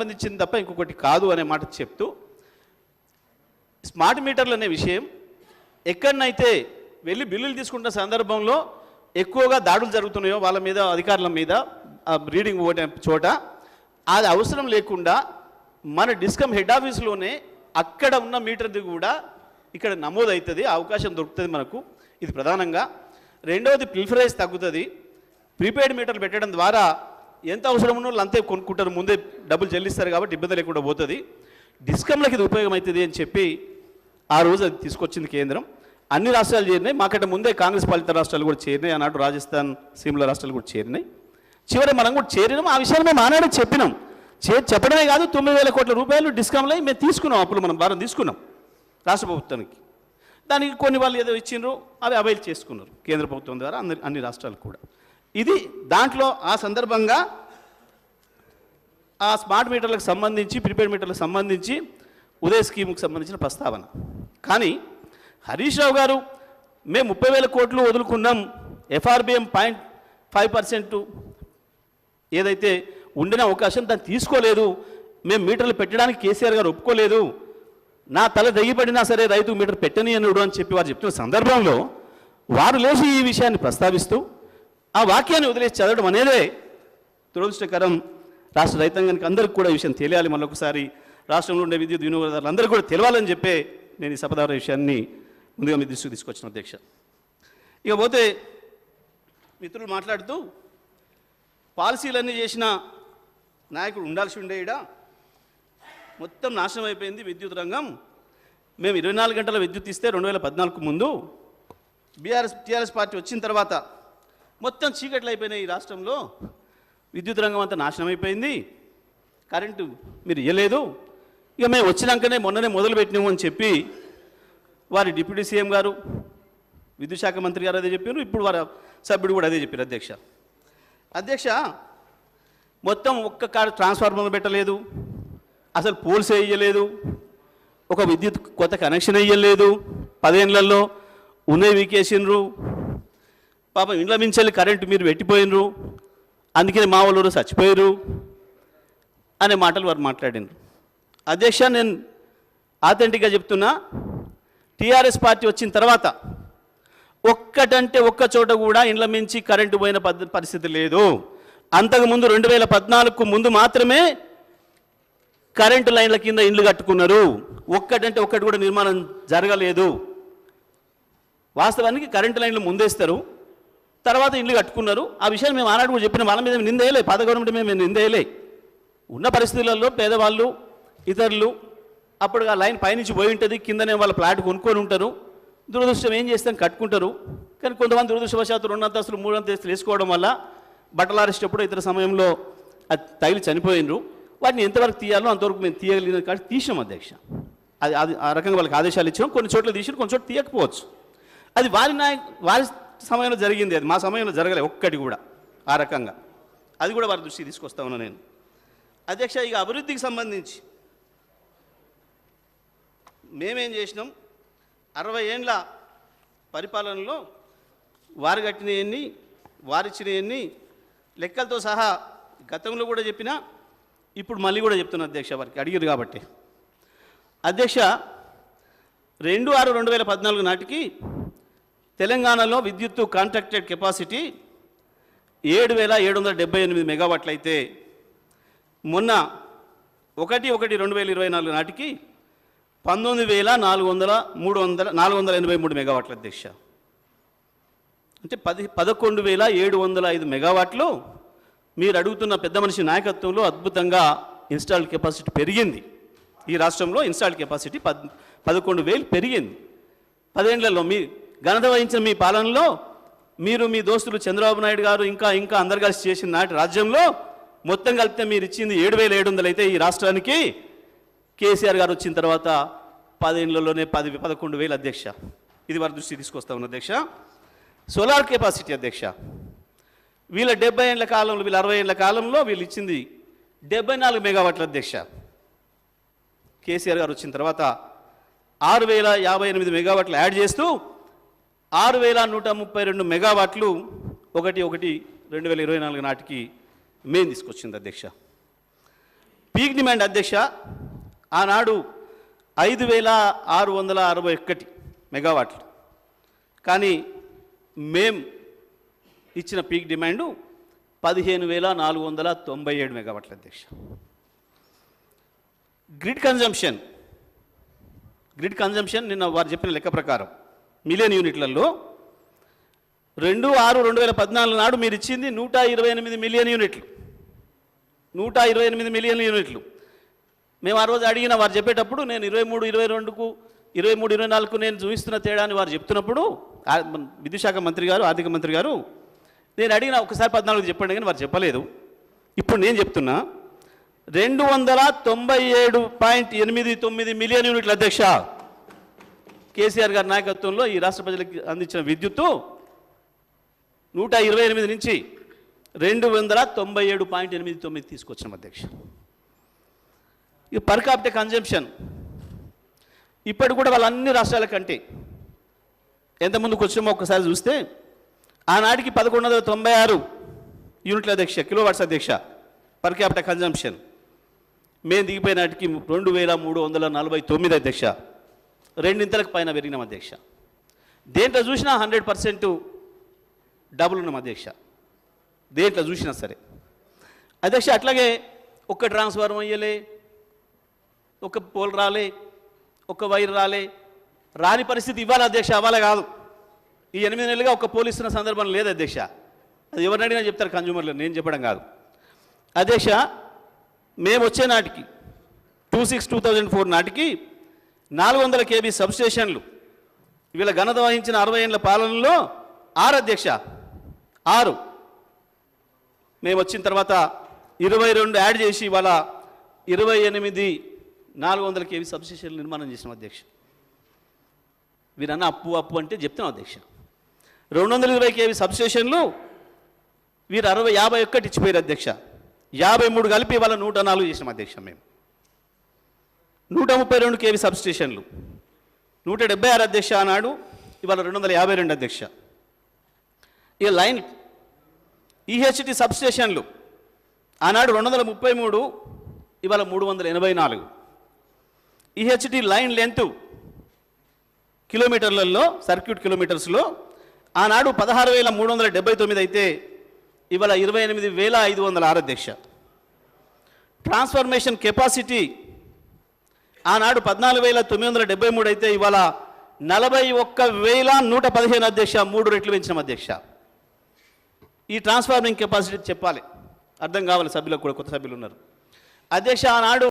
సంబంధించింది తప్ప ఇంకొకటి కాదు అనే మాట చెప్తూ స్మార్ట్ మీటర్లు అనే విషయం ఎక్కడనైతే వెళ్ళి బిల్లులు తీసుకుంటున్న సందర్భంలో ఎక్కువగా దాడులు జరుగుతున్నాయో వాళ్ళ మీద అధికారుల మీద రీడింగ్ ఓటే చోట అది అవసరం లేకుండా మన డిస్కమ్ హెడ్ ఆఫీస్లోనే అక్కడ ఉన్న మీటర్ది కూడా ఇక్కడ నమోదు అవుతుంది అవకాశం దొరుకుతుంది మనకు. ఇది ప్రధానంగా. రెండవది ప్రిఫరైజ్ తగ్గుతుంది. ప్రీపెయిడ్ మీటర్లు పెట్టడం ద్వారా ఎంత అవసరం ఉన్న వాళ్ళు అంతే కొనుక్కుంటారు ముందే డబ్బులు చెల్లిస్తారు కాబట్టి ఇబ్బంది లేకుండా పోతుంది. డిస్కమ్లకి ఇది ఉపయోగం అవుతుంది అని చెప్పి ఆ రోజు అది తీసుకొచ్చింది కేంద్రం. అన్ని రాష్ట్రాలు చేరినాయి. మాకంటే ముందే కాంగ్రెస్ పాలిత రాష్ట్రాలు కూడా చేరినాయి. ఆనాడు రాజస్థాన్ సిమ్లా రాష్ట్రాలు కూడా చేరినాయి. చివరి మనం కూడా చేరినాం. ఆ విషయాన్ని మేము ఆనాడే చెప్పినాం. చే చెప్పడమే కాదు తొమ్మిది వేల కోట్ల రూపాయలు డిస్కౌంట్లో మేము తీసుకున్నాం. అప్పులు మనం భారం తీసుకున్నాం. రాష్ట్ర ప్రభుత్వానికి. దానికి కొన్ని వాళ్ళు ఏదో ఇచ్చిండ్రు అవి అవైల్ చేసుకున్నారు కేంద్ర ప్రభుత్వం ద్వారా అన్ని అన్ని రాష్ట్రాలు కూడా. ఇది దాంట్లో ఆ సందర్భంగా ఆ స్మార్ట్ మీటర్లకు సంబంధించి ప్రీపెయిడ్ మీటర్లకు సంబంధించి ఉదయ్ స్కీమ్కి సంబంధించిన ప్రస్తావన. కానీ హరీష్ రావు గారు మేము ముప్పై వేల కోట్లు వదులుకున్నాం ఎఫ్ఆర్బిఎం పాయింట్ ఫైవ్ పర్సెంట్ ఏదైతే ఉండిన అవకాశం దాన్ని తీసుకోలేదు మేము మీటర్లు పెట్టడానికి కేసీఆర్ గారు ఒప్పుకోలేదు నా తల దెయ్యపడినా సరే రైతు మీటర్ పెట్టని అని చెప్పి వారు చెప్తున్న సందర్భంలో వారు లేచి ఈ విషయాన్ని ప్రస్తావిస్తూ ఆ వాక్యాన్ని వదిలేసి చదవడం అనేదే దురదృష్టకరం. రాష్ట్ర రైతాంగానికి అందరికీ కూడా ఈ విషయం తెలియాలి. మళ్ళొకసారి రాష్ట్రంలో ఉండే విద్యుత్ వినియోగదారులు అందరూ కూడా తెలవాలని చెప్పే నేను ఈ సపదార విషయాన్ని ముందుగా మీ దృష్టికి తీసుకొచ్చిన అధ్యక్ష. ఇక పోతే మిత్రులు మాట్లాడుతూ పాలసీలన్నీ చేసిన నాయకుడు ఉండాల్సి ఉండే ఈడ మొత్తం నాశనం అయిపోయింది విద్యుత్ రంగం. మేము ఇరవై నాలుగు గంటల విద్యుత్ ఇస్తే రెండు వేల పద్నాలుగు ముందు బీఆర్ఎస్ టీఆర్ఎస్ పార్టీ వచ్చిన తర్వాత మొత్తం చీకట్లు అయిపోయినాయి ఈ రాష్ట్రంలో. విద్యుత్ రంగం అంతా నాశనం అయిపోయింది. కరెంటు మీరు ఇవ్వలేదు ఇక మేము వచ్చినాకనే మొన్ననే మొదలు పెట్టినాము అని చెప్పి వారి డిప్యూటీ సీఎం గారు విద్యుత్ శాఖ మంత్రి గారు అదే చెప్పారు. ఇప్పుడు వారి సభ్యుడు కూడా అదే చెప్పారు అధ్యక్ష. అధ్యక్ష మొత్తం ఒక్క కాడ ట్రాన్స్ఫార్మర్ పెట్టలేదు. అసలు పోల్స్ వేయలేదు ఒక విద్యుత్ కొత్త కనెక్షన్ వేయలేదు పదేళ్ళలో ఉన్నవి వీకేసిండ్రు. పాపం ఇండ్ల మించెల్లి కరెంటు మీరు పెట్టిపోయినరు. అందుకని మా వాళ్ళు చచ్చిపోయారు అనే మాటలు వారు మాట్లాడినారు. అధ్యక్ష నేను ఆథెంటిక్గా చెప్తున్నా. టీఆర్ఎస్ పార్టీ వచ్చిన తర్వాత ఒక్కటంటే ఒక్క చోట కూడా ఇండ్ల మించి కరెంటు పోయిన పరిస్థితి లేదు. అంతకుముందు రెండు వేల పద్నాలుగుకు ముందు మాత్రమే కరెంటు లైన్ల కింద ఇండ్లు కట్టుకున్నారు. ఒక్కటంటే ఒక్కటి కూడా నిర్మాణం జరగలేదు. వాస్తవానికి కరెంటు లైన్లు ముందేస్తారు. తర్వాత ఇల్లు కట్టుకున్నారు. ఆ విషయాన్ని మేము ఆనాడు కూడా చెప్పిన. వాళ్ళ మీద నిందేయలే. పాత గవర్నమెంట్ మీద మేము నిందేయలే. ఉన్న పరిస్థితులలో పేదవాళ్ళు ఇతరులు అప్పుడు ఆ లైన్ పైనుంచి పోయి ఉంటుంది. కిందనే వాళ్ళ ప్లాట్ కొనుక్కొని ఉంటారు. దురదృష్టం ఏం చేస్తాం? కట్టుకుంటారు. కానీ కొంతమంది దురదృష్టవశాత్తు రెండు అంతస్తులు మూడు అంతస్తులు వేసుకోవడం వల్ల బట్టలు ఆరేసేటప్పుడు ఇతర సమయంలో అది తగిలి చనిపోయినరు. వాటిని ఎంతవరకు తీయాలో అంతవరకు మేము తీయగలిగిన కాబట్టి తీసినాం అధ్యక్ష. అది అది ఆ రకంగా వాళ్ళకి ఆదేశాలు ఇచ్చినాం. కొన్ని చోట్ల తీసి కొన్ని చోట్ల తీయకపోవచ్చు. అది వారి నాయ వారి సమయంలో జరిగింది అది. మా సమయంలో జరగలే ఒక్కటి కూడా ఆ రకంగా. అది కూడా వారి దృష్టికి తీసుకొస్తా ఉన్నా నేను. అధ్యక్ష ఇక అభివృద్ధికి సంబంధించి మేమేం చేసినాం? అరవై ఏండ్ల పరిపాలనలో వారు కట్టినవన్నీ వారిచ్చినవన్నీ లెక్కలతో సహా గతంలో కూడా చెప్పినా ఇప్పుడు మళ్ళీ కూడా చెప్తున్నా అధ్యక్ష వారికి. అడిగారు కాబట్టి. అధ్యక్ష రెండు ఆరు రెండు వేల పద్నాలుగు నాటికి తెలంగాణలో విద్యుత్తు కాంట్రాక్టెడ్ కెపాసిటీ ఏడు వేల ఏడు వందల డెబ్బై ఎనిమిది మెగావాట్లు అయితే మొన్న ఒకటి ఒకటి రెండు వేల ఇరవై నాలుగు నాటికి పంతొమ్మిది వేల నాలుగు వందల మూడు వందల నాలుగు వందల ఎనభై మూడు మెగావాట్ల అధ్యక్ష అంటే పది పదకొండు వేల ఏడు వందల ఐదు మెగావాట్లు మీరు అడుగుతున్న పెద్ద మనిషి నాయకత్వంలో అద్భుతంగా ఇన్స్టాల్డ్ కెపాసిటీ పెరిగింది. ఈ రాష్ట్రంలో ఇన్స్టాల్డ్ కెపాసిటీ పద్ పదకొండు వేలు పెరిగింది. పదేళ్ళలో మీ ఘనత వహించిన మీ పాలనలో మీరు మీ దోస్తులు చంద్రబాబు నాయుడు గారు ఇంకా ఇంకా అందరు కలిసి చేసిన నాటి రాజ్యంలో మొత్తం కలిపితే మీరు ఇచ్చింది ఏడు వేల ఏడు వందలు అయితే ఈ రాష్ట్రానికి. కేసీఆర్ గారు వచ్చిన తర్వాత పదేళ్ళలోనే పది పదకొండు వేలు అధ్యక్ష. ఇది వారి దృష్టి తీసుకొస్తా ఉన్న అధ్యక్ష. సోలార్ కెపాసిటీ అధ్యక్ష. వీళ్ళ డెబ్బై ఏళ్ళ కాలంలో వీళ్ళ అరవై ఏళ్ళ కాలంలో వీళ్ళు ఇచ్చింది డెబ్బై నాలుగు మెగావాట్ల అధ్యక్ష. కేసీఆర్ గారు వచ్చిన తర్వాత ఆరు వేల యాభై ఎనిమిది మెగావాట్లు యాడ్ చేస్తూ ఆరు వేల నూట ముప్పై రెండు మెగావాట్లు ఒకటి ఒకటి రెండు వేల ఇరవై నాలుగు నాటికి మేం తీసుకొచ్చింది అధ్యక్ష. పీక్ డిమాండ్ అధ్యక్ష ఆనాడు ఐదు వేల ఆరు వందల అరవై ఒక్కటి మెగావాట్లు. కానీ మేం ఇచ్చిన పీక్ డిమాండు పదిహేను వేల నాలుగు వందల తొంభై ఏడు మెగావాట్ల అధ్యక్ష. గ్రిడ్ కన్జంప్షన్ గ్రిడ్ కన్జంప్షన్ నిన్న వారు చెప్పిన లెక్క ప్రకారం మిలియన్ యూనిట్లలో రెండు ఆరు రెండు వేల పద్నాలుగు నాడు మీరు ఇచ్చింది నూట ఇరవై ఎనిమిది మిలియన్ యూనిట్లు. నూట ఇరవై ఎనిమిది మిలియన్ యూనిట్లు. మేము ఆ రోజు అడిగిన వారు చెప్పేటప్పుడు నేను ఇరవై మూడు ఇరవై రెండుకు ఇరవై మూడు ఇరవై నాలుగు నేను చూపిస్తున్న తేడాని వారు చెప్తున్నప్పుడు విద్యుశాఖ శాఖ మంత్రి గారు ఆర్థిక మంత్రి గారు నేను అడిగిన ఒకసారి పద్నాలుగు చెప్పండి కానీ వారు చెప్పలేదు. ఇప్పుడు నేను చెప్తున్నా రెండు వందల తొంభై ఏడు పాయింట్ ఎనిమిది తొమ్మిది మిలియన్ యూనిట్ల అధ్యక్ష. కేసీఆర్ గారి నాయకత్వంలో ఈ రాష్ట్ర ప్రజలకు అందించిన విద్యుత్తు నూట ఇరవై ఎనిమిది నుంచి రెండు వందల తొంభై ఏడు పాయింట్ ఎనిమిది తొమ్మిది తీసుకొచ్చిన అధ్యక్ష. ఇక పర్ క్యాపిటల్ కన్జంప్షన్ ఇప్పటి కూడా వాళ్ళ అన్ని రాష్ట్రాల కంటే ఎంత ముందుకు వచ్చామో ఒక్కసారి చూస్తే ఆనాటికి పదకొండు వందల తొంభై ఆరు యూనిట్ల అధ్యక్ష కిలోవాట్స్ అధ్యక్ష పర్ క్యాపిటల్ కన్జంప్షన్ మేము దిగిపోయినాటికి రెండు వేల మూడు వందల నలభై తొమ్మిది అధ్యక్ష. రెండింతలకు పైన పెరిగినాం అధ్యక్ష దేంట్లో చూసినా హండ్రెడ్ పర్సెంట్ డబుల్ ఉన్నాం అధ్యక్ష దేంట్లో చూసినా సరే. అధ్యక్ష అట్లాగే ఒక్క ట్రాన్స్ఫార్మ్ అయ్యలే ఒక పోల్ రాలే ఒక వైర్ రాలే రాని పరిస్థితి ఇవ్వాలి అధ్యక్ష అవ్వాలి కాదు. ఈ ఎనిమిది నెలలుగా ఒక పోలీసున్న సందర్భం లేదు అధ్యక్ష. అది ఎవరిని అడిగినా చెప్తారు కన్జ్యూమర్లు నేను చెప్పడం కాదు. అధ్యక్ష మేము వచ్చే నాటికి two six two thousand four నాటికి నాలుగు వందల కేబీ సబ్స్టేషన్లు. వీళ్ళ ఘనత వహించిన అరవై ఏళ్ళ పాలనలో ఆరు అధ్యక్ష ఆరు. మేము వచ్చిన తర్వాత ఇరవై రెండు యాడ్ చేసి ఇవాళ ఇరవై ఎనిమిది నాలుగు వందల కేవీ సబ్స్టేషన్లు నిర్మాణం చేసినాం అధ్యక్ష. వీరన్న అప్పు అప్పు అంటే చెప్తున్నాం అధ్యక్ష. రెండు వందల ఇరవై కేవీ సబ్స్టేషన్లు వీరు అరవై యాభై ఒక్కటి ఇచ్చిపోయారు అధ్యక్ష. యాభై మూడు కలిపి ఇవాళ నూట నాలుగు చేసినాం అధ్యక్ష మేము. నూట ముప్పై రెండు కేవీ సబ్స్టేషన్లు. నూట డెబ్బై ఆరు అధ్యక్ష ఆనాడు ఇవాళ రెండు వందల యాభై రెండు అధ్యక్ష. ఇక లైన్ ఈహెచ్టి సబ్స్టేషన్లు ఆనాడు రెండు వందల ముప్పై మూడు ఇవాళ మూడు వందల ఎనభై నాలుగు. ఈహెచ్టి లైన్ లెంత్ కిలోమీటర్లలో సర్క్యూట్ కిలోమీటర్స్లో ఆనాడు పదహారు వేల మూడు వందల డెబ్బై తొమ్మిది అయితే ఇవాళ ఇరవై ఎనిమిది వేల ఐదు వందల ఆరు అధ్యక్ష. ట్రాన్స్ఫర్మేషన్ కెపాసిటీ ఆనాడు పద్నాలుగు వేల తొమ్మిది వందల డెబ్బై మూడు అయితే ఇవాళ నలభై ఒక్క వేల నూట పదిహేను అధ్యక్ష మూడు రెట్లు పెంచిన అధ్యక్ష. ఈ ట్రాన్స్ఫార్మింగ్ కెపాసిటీ చెప్పాలి. అర్థం కావాలి సభ్యులకు కూడా కొత్త సభ్యులు ఉన్నారు. అధ్యక్ష ఆనాడు